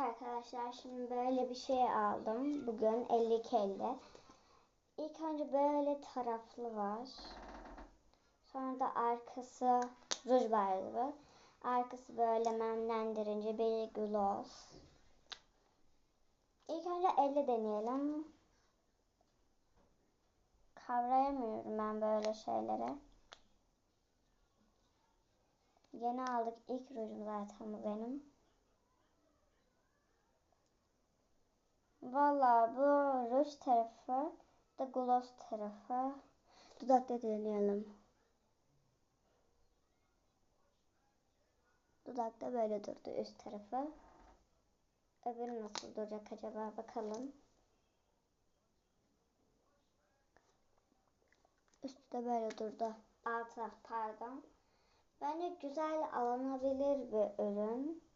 arkadaşlar şimdi böyle bir şey aldım. Bugün 52 elde. İlk önce böyle taraflı var. Sonra da arkası ruj barbı. Arkası böyle nemlendirici bir gloss. İlk önce elle deneyelim. Kavrayamıyorum ben böyle şeyleri. Yeni aldık ilk rujum zaten bu benim. Valla bu ruj tarafı da gloss tarafı. Dudakta deneyelim. Dudakta böyle durdu üst tarafı. Öbürü nasıl duracak acaba bakalım. Üstü de böyle durdu. Altı pardon. Bence güzel alınabilir bir ürün.